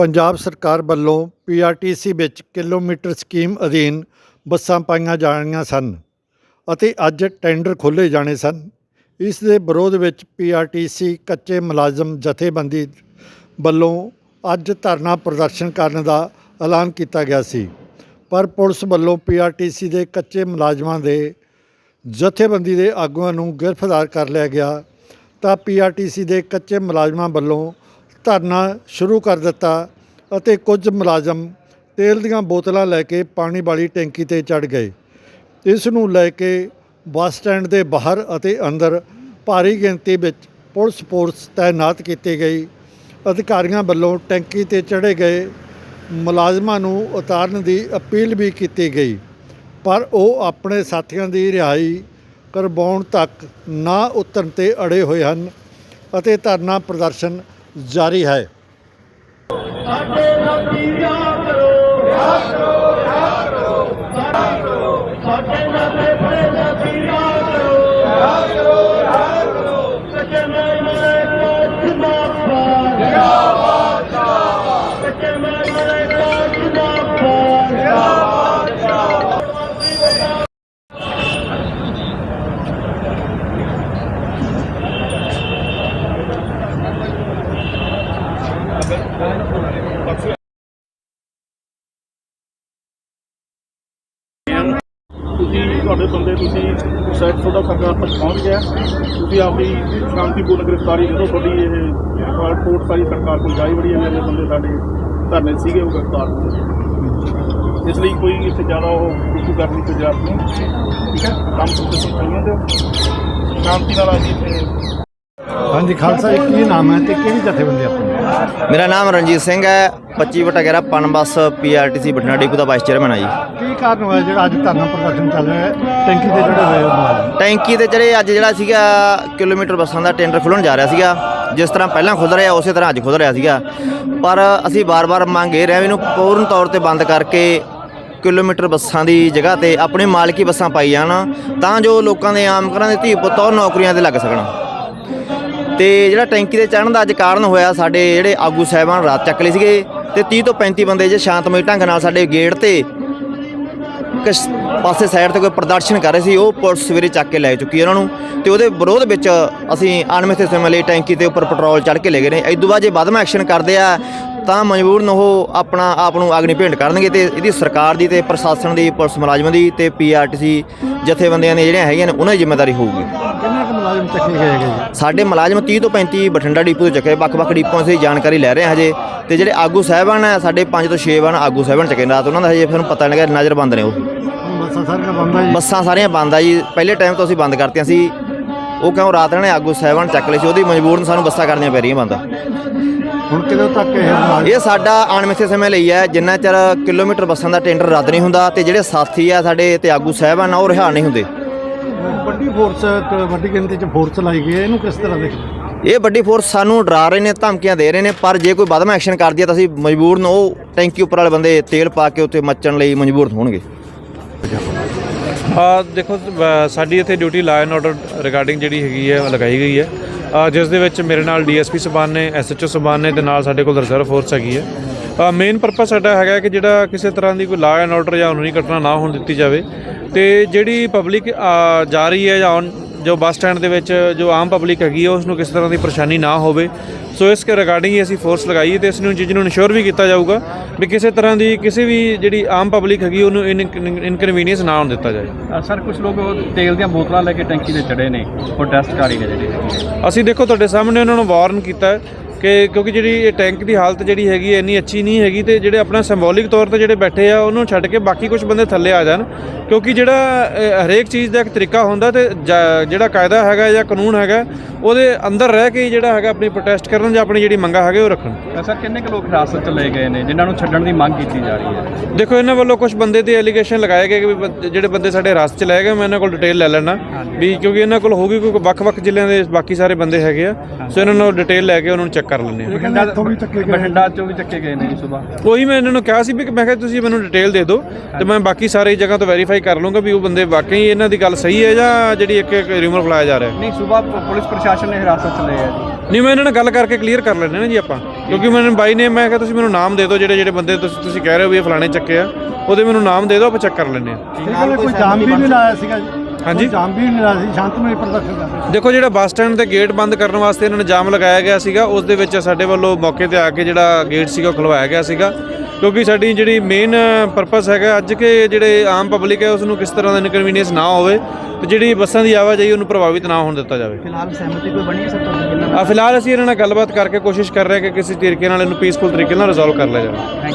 ਪੰਜਾਬ ਸਰਕਾਰ ਵੱਲੋਂ ਪੀਆਰਟੀਸੀ ਵਿੱਚ ਕਿਲੋਮੀਟਰ ਸਕੀਮ ਅਧੀਨ ਬੱਸਾਂ ਪਾਈਆਂ ਜਾਣੀਆਂ ਸਨ ਅਤੇ ਅੱਜ ਟੈਂਡਰ ਖੋਲ੍ਹੇ ਜਾਣੇ ਸਨ। ਇਸ ਦੇ ਵਿਰੋਧ ਵਿੱਚ ਪੀਆਰਟੀਸੀ ਕੱਚੇ ਮੁਲਾਜ਼ਮ ਜਥੇਬੰਦੀ ਵੱਲੋਂ ਅੱਜ ਧਰਨਾ ਪ੍ਰਦਰਸ਼ਨ ਕਰਨ ਦਾ ਐਲਾਨ ਕੀਤਾ ਗਿਆ ਸੀ। ਪਰ ਪੁਲਿਸ ਵੱਲੋਂ ਪੀਆਰਟੀਸੀ ਦੇ ਕੱਚੇ ਮੁਲਾਜ਼ਮਾਂ ਦੇ ਜਥੇਬੰਦੀ ਦੇ ਆਗੂਆਂ ਨੂੰ ਗ੍ਰਿਫਤਾਰ ਕਰ ਲਿਆ ਗਿਆ ਤਾਂ ਪੀਆਰਟੀਸੀ ਦੇ ਕੱਚੇ ਮੁਲਾਜ਼ਮਾਂ ਵੱਲੋਂ ਧਰਨਾ ਸ਼ੁਰੂ ਕਰ ਦਿੱਤਾ ਅਤੇ ਕੁਝ ਮੁਲਾਜ਼ਮ ਤੇਲ ਦੀਆਂ ਬੋਤਲਾਂ ਲੈ ਕੇ ਪਾਣੀ ਵਾਲੀ ਟੈਂਕੀ ਤੇ ਚੜ ਗਏ। ਇਸ ਨੂੰ ਲੈ ਕੇ ਬੱਸ ਸਟੈਂਡ ਦੇ ਬਾਹਰ ਅਤੇ ਅੰਦਰ ਭਾਰੀ ਗਿਣਤੀ ਵਿੱਚ ਪੁਲਿਸ ਫੋਰਸ ਤਾਇਨਾਤ ਕੀਤੀ ਗਈ। ਅਧਿਕਾਰੀਆਂ ਵੱਲੋਂ ਟੈਂਕੀ ਤੇ ਚੜੇ ਗਏ ਮੁਲਾਜ਼ਮਾਂ ਨੂੰ ਉਤਾਰਨ ਦੀ ਅਪੀਲ ਵੀ ਕੀਤੀ ਗਈ, ਪਰ ਉਹ ਆਪਣੇ ਸਾਥੀਆਂ ਦੀ ਰਿਹਾਈ ਕਰਵਾਉਣ ਤੱਕ ਨਾ ਉਤਰਨ ਤੇ ਅੜੇ ਹੋਏ ਹਨ ਅਤੇ ਧਰਨਾ ਪ੍ਰਦਰਸ਼ਨ ਜਾਰੀ ਹੈ। ਤੁਹਾਡੇ ਬੰਦੇ ਤੁਸੀਂ ਸ਼ਾਇਦ ਤੁਹਾਡਾ ਸਰਕਾਰ ਤੱਕ ਪਹੁੰਚ ਗਿਆ। ਤੁਸੀਂ ਆਪਣੀ ਸ਼ਾਂਤੀਪੂਰਨ ਗ੍ਰਿਫਤਾਰੀ ਜਦੋਂ ਤੁਹਾਡੀ ਇਹ ਰਿਪੋਰਟ ਸਾਰੀ ਸਰਕਾਰ ਕੋਲ ਜਾਈ ਬੜੀ ਹੈ। ਜਿਹੜੇ ਬੰਦੇ ਸਾਡੇ ਧਰਨੇ ਸੀਗੇ, ਉਹ ਗ੍ਰਿਫਤਾਰ ਹੋਏ ਇਸ ਲਈ ਕੋਈ ਇੱਥੇ ਜ਼ਿਆਦਾ ਉਹ ਕੁਝ ਕਰਨੀ ਦੀ ਜ਼ਰੂਰਤ ਨਹੀਂ। ਠੀਕ ਹੈ। ਕੰਮ ਤੁਸੀਂ ਸੰਭਾਲੀਆਂ ਦਿਓ ਸ਼ਾਂਤੀ ਨਾਲ ਅਸੀਂ ਇੱਥੇ ਹਾਂਜੀ ਖਾਲਸਾ ਕੀ ਨਾਮ ਹੈ ਤੇ ਕਿਹੜੀ ਜਥੇਬੰਦੀ ਆਪਣੀ ਮੇਰਾ ਨਾਮ ਰਣਜੀਤ ਸਿੰਘ ਹੈ 25 ਵਟਾ 11 ਪਨਬਸ ਪੀਆਰਟੀਸੀ ਬਠਿੰਡਾ ਡਿਪੂ ਦਾ ਵਾਈਸ ਚੇਅਰਮੈਨ ਆ ਜੀ। ਕੀ ਕਾਰਨ ਹੋਇਆ ਜਿਹੜਾ ਅੱਜ ਧਰਨਾ ਪ੍ਰਦਰਸ਼ਨ ਚੱਲ ਰਿਹਾ ਹੈ? ਟੈਂਕੀ ਤੇ ਜਿਹੜੇ ਮੁਲਾਜ਼ਮ ਟੈਂਕੀ ਤੇ ਜਿਹੜੇ ਅੱਜ ਜਿਹੜਾ ਸੀਗਾ ਕਿਲੋਮੀਟਰ ਬੱਸਾਂ ਦਾ ਟੈਂਡਰ ਖੁੱਲਣ ਜਾ ਰਿਹਾ ਸੀਗਾ ਜਿਸ ਤਰ੍ਹਾਂ ਪਹਿਲਾਂ ਖੁੱਲ ਰਿਹਾ ਉਸੇ ਤਰ੍ਹਾਂ ਅੱਜ ਖੁੱਲ ਰਿਹਾ ਸੀਗਾ। ਪਰ ਅਸੀਂ ਬਾਰ-ਬਾਰ ਮੰਗ ਇਹ ਰਹੇ ਹਾਂ ਇਹਨੂੰ ਪੂਰਨ ਤੌਰ ਤੇ ਬੰਦ ਕਰਕੇ ਕਿਲੋਮੀਟਰ ਬੱਸਾਂ ਦੀ ਜਗ੍ਹਾ ਤੇ ਆਪਣੀ ਮਾਲਕੀ ਬੱਸਾਂ ਪਾਈ ਜਾਣ ਤਾਂ ਜੋ ਲੋਕਾਂ ਦੇ ਆਮ ਘਰਾਂ ਦੇ ਧੀ ਪੁੱਤ ਉਹ ਨੌਕਰੀਆਂ ਤੇ ਲੱਗ ਸਕਣ। ਤੇ ਜਿਹੜਾ ਟੈਂਕੀ ਤੇ ਚੜਨ ਦਾ ਅੱਜ ਕਾਰਨ ਹੋਇਆ, ਸਾਡੇ ਜਿਹੜੇ ਆਗੂ ਸਾਹਿਬਾਨ ਰਾਤ ਚੱਕ ਲਏ ਸੀਗੇ ਤੇ 30 ਤੋਂ 35 ਬੰਦੇ ਜੇ ਸ਼ਾਂਤਮਈ ਢੰਗ ਨਾਲ ਸਾਡੇ ਗੇਟ ਤੇ ਕਿਸ ਪਾਸੇ ਸਾਈਡ ਤੇ ਕੋਈ ਪ੍ਰਦਰਸ਼ਨ ਕਰ ਰਹੇ ਸੀ, ਉਹ ਪੁਲਿਸ ਸਵੇਰੇ ਚੱਕ ਕੇ ਲੈ ਚੁੱਕੀ ਹੈ ਉਹਨਾਂ ਨੂੰ ਤੇ ਉਹਦੇ ਵਿਰੋਧ ਵਿੱਚ ਅਸੀਂ ਅਣਮਿੱਥੇ ਸਮੇਂ ਲਈ ਟੈਂਕੀ ਤੇ ਉੱਪਰ ਪੈਟਰੋਲ ਚੜ੍ਹ ਕੇ ਲੈ ਗਏ ਨੇ। ਇਦੋਂ ਬਾਅਦ ਜੇ ਵੱਧ ਐਕਸ਼ਨ ਕਰਦੇ ਆ, ਤਾਂ ਮਜਬੂਰਨ ਉਹ ਆਪਣਾ ਆਪ ਨੂੰ ਅਗਨੀ ਭੇਂਟ ਕਰਨਗੇ ਤੇ ਇਹਦੀ ਸਰਕਾਰ ਦੀ ਤੇ ਪ੍ਰਸ਼ਾਸਨ ਦੀ, ਪੁਲਿਸ ਮੁਲਾਜ਼ਮਾਂ ਦੀ ਤੇ ਪੀਆਰਟੀਸੀ ਜਥੇਬੰਦੀਆਂ ਦੀਆਂ ਜਿਹੜੀਆਂ ਹੈਗੀਆਂ ਨੇ, ਉਹਨਾਂ ਦੀ ਜ਼ਿੰਮੇਵਾਰੀ ਹੋਊਗੀ। ਮੁਲਾਜ਼ਮ ਚੱਕੇ ਗਏ ਹੈਗੇ ਜੀ? ਸਾਡੇ ਮੁਲਾਜ਼ਮ 30 ਤੋਂ 35 ਬਠਿੰਡਾ ਡਿਪੂ ਤੋਂ ਚੱਕੇ ਵੱਖ-ਵੱਖ ਡਿਪੂਆਂ ਸੇ ਜਾਣਕਾਰੀ ਲੈ ਰਹੇ ਹਾਂ ਹਜੇ। ਤੇ ਜਿਹੜੇ ਆਗੂ ਸਾਹਿਬਾਨ ਆ ਸਾਡੇ 5 ਤੋਂ 6 ਬਣ ਆਗੂ ਸਾਹਿਬਾਨ ਚੱਕੇ ਰਾਤ ਉਹਨਾਂ ਦਾ ਹਜੇ ਫਿਰ ਪਤਾ ਨਹੀਂ ਲੱਗਾ ਨਜ਼ਰ ਬੰਦ ਨੇ ਉਹ। ਬੱਸਾਂ ਸਾਰੀਆਂ ਬੰਦ ਆ ਜੀ। ਬੱਸਾਂ ਸਾਰੀਆਂ ਬੰਦ ਆ ਜੀ। ਪਹਿਲੇ ਟਾਈਮ ਤੋਂ ਅਸੀਂ ਬੰਦ ਕਰਤੀਆਂ ਸੀ। ਉਹ ਕਿਉਂ ਰਾਤ ਨੇ ਆਗੂ ਸਾਹਿਬਾਨ ਚੱਕ ਲਏ ਸੀ? ਉਹਦੀ ਮਜਬੂਰਨ ਸਾਨੂੰ ਬੱਸਾਂ ਕਰਨੀਆਂ ਪੈ ਰਹੀਆਂ ਬੰਦ। ਹੁਣ ਕਿਦੋਂ ਤੱਕ ਇਹ ਇਹ ਸਾਡਾ ਅਣਮਿੱਥੇ ਸਮੇਂ ਲਈ ਹੈ। ਜਿੰਨਾ ਚਿਰ ਕਿਲੋਮੀਟਰ ਬੱਸਾਂ ਦਾ ਟੈਂਡਰ ਰੱਦ ਨਹੀਂ ਹੁੰਦਾ ਤੇ ਜਿਹੜੇ ਸਾਥੀ ਆ ਸਾਡੇ ਤੇ ਆਗੂ ਸਾਹਿਬਾਨ ਆ ਉਹ ਰਿਹਾ ਨਹੀਂ ਹੁੰਦੇ। ਫੋਰਸ ਵੱਡੀ ਗਿਣਤੀ 'ਚ ਫੋਰਸ ਲਾਈ ਗਈ ਹੈ। ਇਹਨੂੰ ਕਿਸ ਤਰ੍ਹਾਂ ਦੇਖਦੇ ਇਹ ਵੱਡੀ ਫੋਰਸ ਸਾਨੂੰ ਡਰਾ ਰਹੇ ਨੇ ਧਮਕੀਆਂ ਦੇ ਰਹੇ ਨੇ ਪਰ ਜੇ ਕੋਈ ਵਧਮ ਐਕਸ਼ਨ ਕਰਦੀ ਹੈ ਤਾਂ ਅਸੀਂ ਮਜਬੂਰਨ ਉਹ ਟੈਂਕੀ ਉੱਪਰ ਵਾਲੇ ਬੰਦੇ ਤੇਲ ਪਾ ਕੇ ਉੱਤੇ ਮੱਚਣ ਲਈ ਮਜਬੂਰ ਹੋਣਗੇ। ਆ ਦੇਖੋ ਅ, ਸਾਡੀ ਇੱਥੇ duty law and order regarding ਜਿਹੜੀ ਹੈਗੀ ਹੈ ਉਹ ਲਗਾਈ ਗਈ ਹੈ। ਅ, ਜਿਸ ਦੇ ਵਿੱਚ ਮੇਰੇ ਨਾਲ ਡੀਐਸਪੀ ਸਬਾਨ ਨੇ ਐਸਐਚਓ ਸਬਾਨ ਨੇ ਤੇ ਨਾਲ ਸਾਡੇ ਕੋਲ ਰਿਜ਼ਰਵ ਫੋਰਸ ਹੈਗੀ ਹੈ। ਮੇਨ ਪਰਪਸ ਸਾਡਾ ਹੈਗਾ ਕਿ ਜਿਹੜਾ ਕਿਸੇ ਤਰ੍ਹਾਂ ਦੀ ਕੋਈ ਲਾਅ ਐਂਡ ਆਰਡਰ ਜਾਂ ਕਾਨੂੰਨੀ ਘਟਨਾ ਨਾ ਹੋਣ ਦਿੱਤੀ ਜਾਵੇ ਤੇ ਜਿਹੜੀ ਪਬਲਿਕ ਜਾ ਰਹੀ ਹੈ ਜਾਂ ਜੋ ਬੱਸ ਸਟੈਂਡ ਦੇ ਵਿੱਚ ਜੋ ਆਮ ਪਬਲਿਕ ਹੈਗੀ ਹੈ ਉਸ ਨੂੰ ਕਿਸੇ ਤਰ੍ਹਾਂ ਦੀ ਪਰੇਸ਼ਾਨੀ ਨਾ ਹੋਵੇ। ਸੋ ਇਸ ਕੇ ਰਿਗਾਰਡਿੰਗ ਹੀ ਅਸੀਂ ਫੋਰਸ ਲਗਾਈ ਤੇ ਇਸ ਨੂੰ ਚੀਜ਼ ਨੂੰ ਇਨਸ਼ੋਰ ਵੀ ਕੀਤਾ ਜਾਊਗਾ ਵੀ ਕਿਸੇ ਤਰ੍ਹਾਂ ਦੀ ਕਿਸੇ ਵੀ ਜਿਹੜੀ ਆਮ ਪਬਲਿਕ ਹੈਗੀ ਉਹਨੂੰ ਇਨਕਨਵੀਨੀਅੰਸ ਨਾ ਹੋਣ ਦਿੱਤਾ ਜਾਏ। ਸਰ ਕੁਝ ਲੋਕ ਉਹ ਤੇਲ ਦੀਆਂ ਬੋਤਲਾਂ ਲੈ ਕੇ ਟੈਂਕੀ ਤੇ ਚੜੇ ਨੇ ਪ੍ਰੋਟੈਸਟਕਾਰੀ ਨੇ। ਜਿਹੜੇ ਅਸੀਂ ਦੇਖੋ ਤੁਹਾਡੇ ਸਾਹਮਣੇ ਉਹਨਾਂ ਨੂੰ ਵਾਰਨ ਕੀਤਾ ਹੈ ਕਿ ਕਿਉਂਕਿ ਜਿਹੜੀ ਇਹ ਟੈਂਕ ਦੀ ਹਾਲਤ ਜਿਹੜੀ ਹੈਗੀ ਹੈ ਇੰਨੀ ਅੱਛੀ ਨਹੀਂ ਹੈਗੀ ਤੇ ਜਿਹੜੇ ਆਪਣਾ ਸਿੰਬੋਲਿਕ ਤੌਰ ਤੇ ਜਿਹੜੇ ਬੈਠੇ ਆ ਉਹਨੂੰ ਛੱਡ ਕੇ ਬਾਕੀ ਕੁਝ ਬੰਦੇ ਥੱਲੇ ਆ ਜਾਣ। ਕਿਉਂਕਿ ਜਿਹੜਾ ਹਰੇਕ ਚੀਜ਼ ਦਾ ਇੱਕ ਤਰੀਕਾ ਹੁੰਦਾ ਤੇ ਜਿਹੜਾ ਕਾਇਦਾ ਹੈਗਾ ਜਾਂ ਕਾਨੂੰਨ ਹੈਗਾ ਉਹਦੇ ਅੰਦਰ ਰਹਿ ਕੇ ਹੀ ਜਿਹੜਾ ਹੈਗਾ ਆਪਣੀ ਪ੍ਰੋਟੈਸਟ ਕਰਨ ਜਾਂ ਆਪਣੀ ਜਿਹੜੀ ਮੰਗਾ ਹੈਗੇ ਉਹ ਰੱਖਣ। ਸਰ ਕਿੰਨੇ ਕੁ ਲੋਕ ਹਿਰਾਸਤ ਚ ਲਏ ਗਏ ਨੇ ਜਿਨ੍ਹਾਂ ਨੂੰ ਛੱਡਣ ਦੀ ਮੰਗ ਕੀਤੀ ਜਾ ਰਹੀ ਹੈ? ਦੇਖੋ ਇਹਨਾਂ ਵੱਲੋਂ ਕੁਝ ਬੰਦੇ ਤੇ ਐਲੀਗੇਸ਼ਨ ਲਗਾਏ ਗਏ ਕਿ ਜਿਹੜੇ ਬੰਦੇ ਸਾਡੇ ਰਾਸਤੇ ਚ ਲੈ ਗਏ ਮੈਂ ਇਹਨਾਂ ਕੋਲ ਡਿਟੇਲ ਲੈ ਲੈਣਾ ਵੀ ਕਿਉਂਕਿ ਇਹਨਾਂ ਕੋਲ ਹੋਊਗੀ ਕੋਈ ਵੱਖ-ਵੱਖ ਜ਼ਿਲ੍ਹਿਆਂ ਦੇ ਬਾਕੀ ਸਾਰੇ ਬੰਦੇ ਹੈਗੇ ਆ ਸੋ ਇਹਨਾਂ ਨੂੰ ਡਿਟੇਲ ਲੈ ਕੇ ਉਹਨਾਂ ਨੂੰ ਚੈੱਕ ਕਰ ਲੈਂਦੇ ਆ ਬਠਿੰਡਾ ਇੱਥੋਂ ਵੀ ਚੱਕੇ ਗਏ ਬਠਿੰਡਾ ਚੋਂ ਵੀ ਚੱਕੇ ਗਏ ਨੇ ਜੀ ਸਵੇਰ। ਉਹੀ ਮੈਂ ਇਹਨਾਂ ਨੂੰ ਕਿਹਾ ਸੀ ਵੀ ਕਿ ਮੈਂ ਕਿਹਾ ਤੁਸੀਂ ਮੈਨੂੰ ਡਿਟੇਲ ਦੇ ਦਿਓ ਤੇ ਮੈਂ ਬਾਕੀ ਸਾਰੇ ਜਗ੍ਹਾ ਤੋਂ ਵੈਰੀਫਾਈ ਕਰ ਲੂੰਗਾ ਵੀ ਉਹ ਬੰਦੇ ਵਾਕਈ ਇਹਨਾਂ ਦੀ ਗੱਲ ਸਹੀ ਹੈ ਜਾਂ ਜਿਹੜੀ ਇੱਕ ਇੱਕ ਰਿਊਮਰ ਫਲਾਇਆ ਜਾ ਰਿਹਾ ਨਹੀਂ ਸਵੇਰ ਪੁਲਿਸ ਪ੍ਰਸ਼ਾਸਨ ਨੇ ਹਿਰਾਸਤ ਚ ਲਏ ਆ ਜੀ। ਨਹੀਂ ਮੈਂ ਇਹਨਾਂ ਨਾਲ ਗੱਲ ਕਰਕੇ ਕਲੀਅਰ ਕਰ ਲੈਣੇ ਨਾ ਜੀ ਆਪਾਂ। ਕਿਉਂਕਿ ਮੈਨੂੰ ਬਾਈ ਨੇ ਮੈਂ ਕਿਹਾ ਤੁਸੀਂ ਮੈਨੂੰ ਨਾਮ ਦੇ ਦਿਓ ਜਿਹੜੇ ਜਿਹੜੇ ਬੰਦੇ ਤੁਸੀਂ ਤੁਸੀਂ ਕਹਿ ਰਹੇ ਹੋ ਵੀ ਇਹ ਫਲਾਣੇ ਚੱਕੇ ਆ ਉਹਦੇ ਮੈਨੂੰ ਨਾਮ ਦੇ ਦਿਓ ਆਪਾਂ ਚੈੱਕ ਕਰ ਲੈਂਦੇ ਆ ਕੋਈ ਜਾਮ ਵੀ ਨਹੀਂ ਲਾਇਆ ਸੀਗਾ ਹਾਂਜੀ। ਜਾਮ ਵੀ ਨਹੀਂ ਸੀ ਸ਼ਾਂਤਮਈ ਪ੍ਰਦਰਸ਼ਨ ਕਰ ਦੇਖੋ ਜਿਹੜਾ ਬੱਸ ਸਟੈਂਡ ਤੇ ਗੇਟ ਬੰਦ ਕਰਨ ਵਾਸਤੇ ਇਹਨਾਂ ਨੇ ਜਾਮ ਲਗਾਇਆ ਗਿਆ ਸੀਗਾ ਉਸ ਦੇ ਵਿੱਚ ਸਾਡੇ ਵੱਲੋਂ ਮੌਕੇ ਤੇ ਆ ਕੇ ਜਿਹੜਾ ਗੇਟ ਸੀਗਾ ਉਹ ਖੁਲਵਾਇਆ ਗਿਆ ਸੀਗਾ। ਕਿਉਂਕਿ ਸਾਡੀ ਜਿਹੜੀ ਮੇਨ ਪਰਪਸ ਹੈਗਾ ਅੱਜ ਕਿ ਜਿਹੜੇ ਆਮ ਪਬਲਿਕ ਹੈ ਉਸ ਨੂੰ ਕਿਸ ਤਰ੍ਹਾਂ ਦਾ ਇਨਕਨਵੀਨੀਅੰਸ ਨਾ ਹੋਵੇ ਤੇ ਜਿਹੜੀ ਬੱਸਾਂ ਦੀ ਆਵਾਜਾਈ ਉਹਨੂੰ ਪ੍ਰਭਾਵਿਤ ਨਾ ਹੋਣ ਦਿੱਤਾ ਜਾਵੇ। ਫਿਲਹਾਲ ਸਹਿਮਤੀ ਕੋਈ ਬਣੀ ਹੈ ਸਰ ਆ ਫਿਲਹਾਲ ਅਸੀਂ ਇਹਨਾਂ ਨਾਲ ਗੱਲਬਾਤ ਕਰਕੇ ਕੋਸ਼ਿਸ਼ ਕਰ ਰਹੇ ਹਾਂ ਕਿ ਕਿਸੇ ਤਰੀਕੇ ਨਾਲ ਇਹਨੂੰ ਪੀਸਫੁਲ ਤਰੀਕੇ ਨਾਲ ਰਿਜ਼ੋਲਵ ਕਰ ਲਿਆ ਜਾਵੇ।